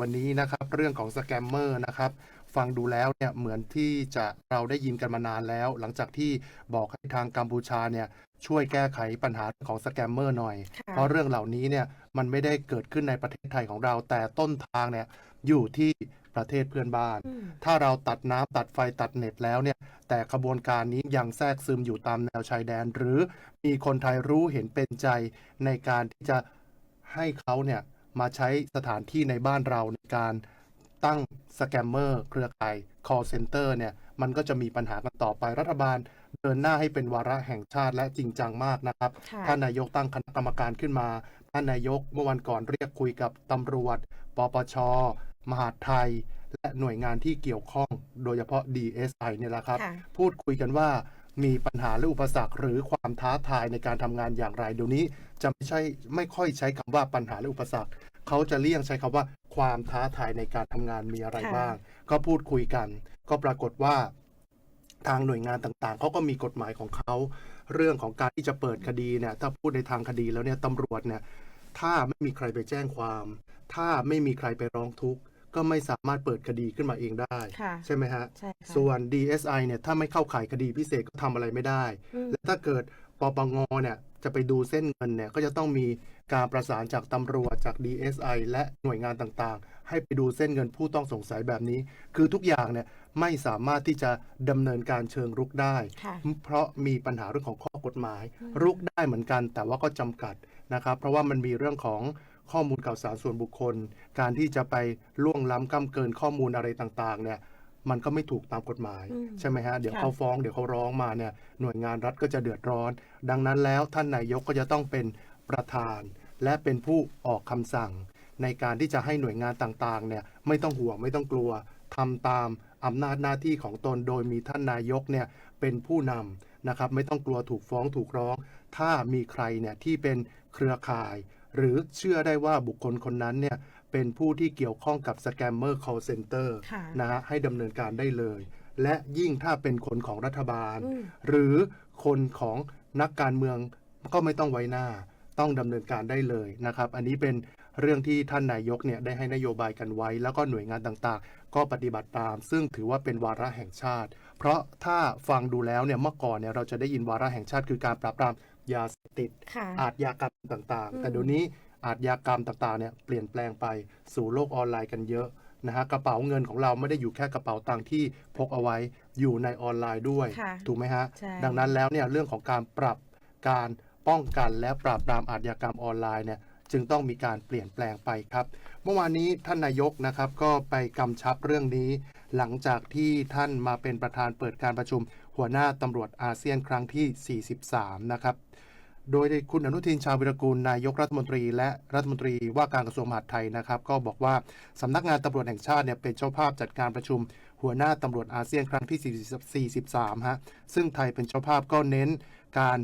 วันนี้นะครับ เรื่องของสแกมเมอร์นะครับฟังดูแล้วเนี่ยเหมือนที่จะเราได้ยินกันมานานแล้ว หลังจากที่บอกให้ทางกัมพูชาเนี่ยช่วยแก้ไขปัญหาของสแกมเมอร์หน่อยค่ะเพราะเรื่องเหล่านี้เนี่ยมันไม่ได้เกิดขึ้นในประเทศไทยของเรา แต่ต้นทางเนี่ยอยู่ที่ประเทศเพื่อนบ้านอืมถ้าเราตัดน้ำตัดไฟตัดเน็ตแล้วเนี่ยแต่ขบวนการนี้ยังแทรกซึมอยู่ตามแนวชายแดน หรือมีคนไทยรู้เห็นเป็นใจในการที่จะให้เขาเนี่ย มาใช้สถานที่ในบ้านเราในการตั้งสแกมเมอร์เครือข่าย call center เนี่ย มันก็จะมีปัญหากันต่อไปรัฐบาลเดินหน้าให้เป็นวาระแห่งชาติและจริงจังมากนะครับค่ะท่านนายกตั้งคณะกรรมการขึ้นมา ท่านนายกเมื่อวันก่อนเรียกคุยกับตำรวจ ปปช มหาดไทย และหน่วยงานที่เกี่ยวข้อง โดยเฉพาะ DSI เนี่ยแหละครับค่ะพูดคุยกันว่ามีปัญหาหรืออุปสรรคหรือความท้าทายในการทำงานอย่างไรเดี๋ยวนี้จะไม่ใช่ไม่ค่อยใช้คำว่าปัญหาหรืออุปสรรค เขาจะเลี่ยงใช้คำว่าความท้าทายในการทำงานมีอะไรค่ะบ้าง ก็พูดคุยกัน ก็ปรากฏว่าทางหน่วยงานต่างๆ เขาก็มีกฎหมายของเขา เรื่องของการที่จะเปิดคดีเนี่ย ถ้าพูดในทางคดีแล้วเนี่ยตำรวจเนี่ย ถ้าไม่มีใครไปแจ้งความ ถ้าไม่มีใครไปร้องทุกข์ ก็ไม่สามารถเปิดคดีขึ้นมาเองได้ค่ะใช่ไหมฮะใช่ค่ะส่วน DSI เนี่ย ถ้าไม่เข้าข่ายคดีพิเศษก็ทำอะไรไม่ได้อืมและถ้าเกิด ปปงเนี่ยจะไปดูเส้นเงินเนี่ยก็จะต้องมีการประสานจากตำรวจจาก DSI และหน่วยงานต่างๆ ให้ไปดูเส้นเงินผู้ต้องสงสัยแบบนี้ คือทุกอย่างเนี่ยไม่สามารถที่จะดำเนินการเชิงรุกได้ค่ะเพราะมีปัญหาเรื่องของข้อกฎหมายอืมรุกได้เหมือนกันแต่ว่าก็จำกัดนะครับ เพราะว่ามันมีเรื่องของข้อมูลข่าวสารส่วนบุคคล การที่จะไปล่วงล้ำก้ำเกินข้อมูลอะไรต่างๆเนี่ย มันก็ไม่ถูกตามกฎหมายอืมใช่ไหมฮะ เดี๋ยวค่ะเขาฟ้องเดี๋ยวเขาร้องมาเนี่ยหน่วยงานรัฐก็จะเดือดร้อน ดังนั้นแล้วท่านนายกก็จะต้องเป็นประธาน และเป็นผู้ออกคำสั่ง ในการที่จะให้หน่วยงานต่างๆเนี่ยไม่ต้องห่วงไม่ต้องกลัวทำตามอำนาจหน้าที่ของตนโดยมีท่านนายกเนี่ยเป็นผู้นำนะครับไม่ต้องกลัวถูกฟ้องถูกร้อง ถ้ามีใครเนี่ยที่เป็นเครือข่าย หรือเชื่อได้ว่าบุคคลคนนั้นเนี่ย เป็นผู้ที่เกี่ยวข้องกับสแกมเมอร์ call center ค่ะนะฮะให้ดำเนินการได้เลย และยิ่งถ้าเป็นคนของรัฐบาล อืม หรือคนของนักการเมืองก็ไม่ต้องไว้หน้า ต้องดำเนินการได้เลยนะครับ อันนี้เป็นเรื่องที่ท่านนายกเนี่ยได้ให้นโยบายกันไว้ แล้วก็หน่วยงานต่างๆ ก็ปฏิบัติตาม ซึ่งถือว่าเป็นวาระแห่งชาติ เพราะถ้าฟังดูแล้วเนี่ยเมื่อก่อนเนี่ยเราจะได้ยินวาระแห่งชาติคือการปราบปรามยาเสพติด ค่ะ อาชญากรรมต่างอืมๆแต่เดี๋ยวนี้ อาชญากรรมต่างๆเนี่ยเปลี่ยนแปลงไปสู่โลกออนไลน์กันเยอะนะฮะกระเป๋าเงินของเราไม่ได้อยู่แค่กระเป๋าตังค์ที่พกเอาไว้อยู่ในออนไลน์ด้วย ค่ะถูกไหมฮะ ใช่ ดังนั้นแล้วเนี่ยเรื่องของการปรับการป้องกันและปราบปรามอาชญากรรมออนไลน์เนี่ยจึงต้องมีการเปลี่ยนแปลงไปครับ เมื่อวานนี้ท่านนายกนะครับก็ไปกำชับเรื่องนี้ หลังจากที่ท่านมาเป็นประธานเปิดการประชุม หัวหน้าตำรวจอาเซียนครั้งที่ 43 นะครับ โดยคุณอนุทินชาญวิรกูลนายกรัฐมนตรี และรัฐมนตรีว่าการกระทรวงมหาดไทยนะครับ ก็บอกว่าสำนักงานตำรวจแห่งชาติเนี่ยเป็นเจ้าภาพจัดการประชุม หัวหน้าตำรวจอาเซียนครั้งที่ 43 ฮะ ซึ่งไทยเป็นเจ้าภาพก็เน้นการ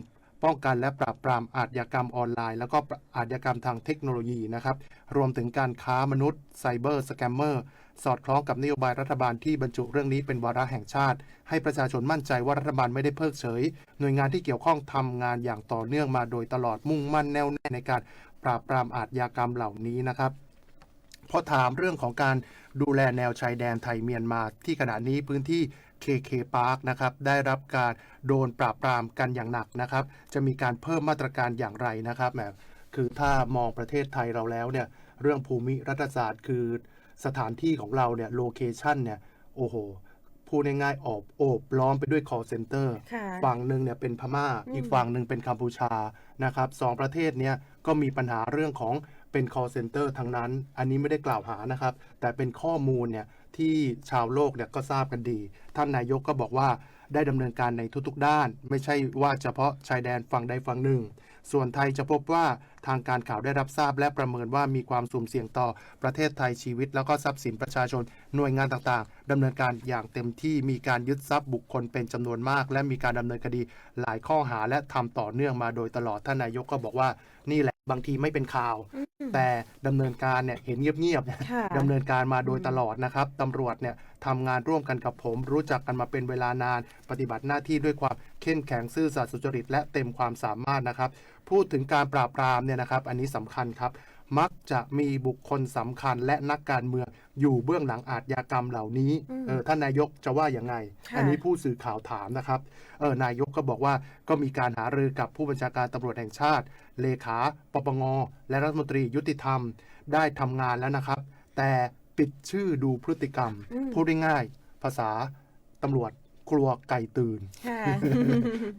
ป้องกันและปราบปรามอาชญากรรมออนไลน์ แล้วก็อาชญากรรมทางเทคโนโลยีนะครับรวมถึงการค้ามนุษย์ไซเบอร์สแกมเมอร์สอดคล้องกับนโยบายรัฐบาลที่บรรจุเรื่องนี้เป็นวาระแห่งชาติ ให้ประชาชนมั่นใจว่ารัฐบาลไม่ได้เพิกเฉย หน่วยงานที่เกี่ยวข้องทำงานอย่างต่อเนื่องมาโดยตลอดมุ่งมั่นแน่วแน่ในการปราบปรามอาชญากรรมเหล่านี้นะครับพอถามเรื่องของการดูแลแนวชายแดนไทยเมียนมาที่ขณะนี้พื้นที่ KK Park นะครับได้รับการโดนปราบปรามกันอย่างหนักนะครับ จะมีการเพิ่มมาตรการอย่างไรนะครับแหมคือถ้ามองประเทศไทยเราแล้วเนี่ยเรื่องภูมิรัฐศาสตร์คือสถานที่ของเราเนี่ยโลเคชันเนี่ยโอ้โหพูดง่ายๆอบโอบล้อมไปด้วย call center ค่ะฝั่งหนึ่งเนี่ยเป็นพม่าอืมอีกฝั่งหนึ่งเป็นกัมพูชานะครับสองประเทศเนี้ยก็มีปัญหาเรื่องของเป็น call center ทั้งนั้น อันนี้ไม่ได้กล่าวหานะครับ แต่เป็นข้อมูลเนี่ย ที่ชาวโลกเนี่ยก็ทราบกันดี ท่านนายกก็บอกว่าได้ดำเนินการในทุกๆด้าน ไม่ใช่ว่าเฉพาะชายแดนฝั่งใดฝั่งหนึ่ง ส่วนไทยจะพบว่าทางการข่าวได้รับทราบและประเมินว่ามีความสุ่มเสี่ยงต่อประเทศไทยชีวิต แล้วก็ทรัพย์สินประชาชน หน่วยงานต่างๆดำเนินการอย่างเต็มที่มีการยึดทรัพย์บุคคลเป็นจำนวนมาก และมีการดำเนินคดีหลายข้อหาและทำต่อเนื่องมาโดยตลอดท่านนายกก็บอกว่านี่แหละ บางทีไม่เป็นข่าวอืมแต่ดำเนินการเนี่ยเห็นเงียบๆเนี่ยค่ะดำเนินการมาโดยตลอดนะครับตำรวจเนี่ยทำงานร่วมกันกับผม รู้จักกันมาเป็นเวลานาน ปฏิบัติหน้าที่ด้วยความเข้มแข็งซื่อสัตย์สุจริต และเต็มความสามารถนะครับ พูดถึงการปราบปรามเนี่ยนะครับ อันนี้สำคัญครับ มักจะมีบุคคลสำคัญและนักการเมือง อยู่เบื้องหลังอาชญากรรมเหล่านี้อืมเออท่านนายกจะว่าอย่างไงค่ะอันนี้ผู้สื่อข่าวถามนะครับเออนายกก็บอกว่าก็มีการหารือกับผู้บัญชาการตำรวจแห่งชาติ เลขาปปงและรัฐมนตรียุติธรรมได้ทำงานแล้วนะครับ แต่ปิดชื่อดูพฤติกรรมอืมพูดง่ายๆภาษาตำรวจกลัวไก่ตื่นค่ะ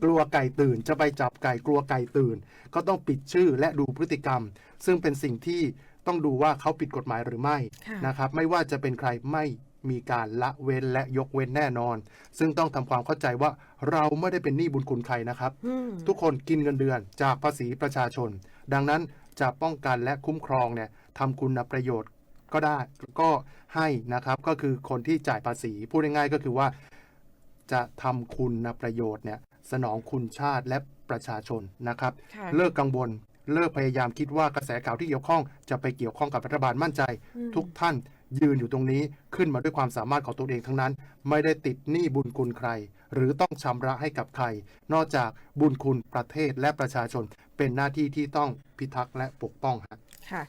กลัวไก่ตื่น จะไปจับไก่กลัวไก่ตื่น ก็ต้องปิดชื่อและดูพฤติกรรม ซึ่งเป็นสิ่งที่ ต้องดูว่าเขาผิดกฎหมายหรือไม่ค่ะนะครับไม่ว่าจะเป็นใครไม่มีการละเว้นและยกเว้นแน่นอน ซึ่งต้องทำความเข้าใจว่าเราไม่ได้เป็นหนี้บุญคุณใครนะครับอืมทุกคนกินเงินเดือนจากภาษีประชาชน ดังนั้นจะป้องกันและคุ้มครองเนี่ยทำคุณประโยชน์ก็ได้ก็ให้นะครับก็คือคนที่จ่ายภาษีพูดง่ายๆก็คือว่า จะทำคุณประโยชน์เนี่ยสนองคุณชาติและประชาชนนะครับค่ะเลิกกังวล เลิกพยายามคิดว่ากระแสข่าวที่เกี่ยวข้องจะไปเกี่ยวข้องกับรัฐบาลมั่นใจอืมทุกท่านยืนอยู่ตรงนี้ขึ้นมาด้วยความสามารถของตัวเองทั้งนั้น ไม่ได้ติดหนี้บุญคุณใคร หรือต้องชำระให้กับใคร นอกจากบุญคุณประเทศและประชาชนเป็นหน้าที่ที่ต้องพิทักษ์และปกป้องฮะ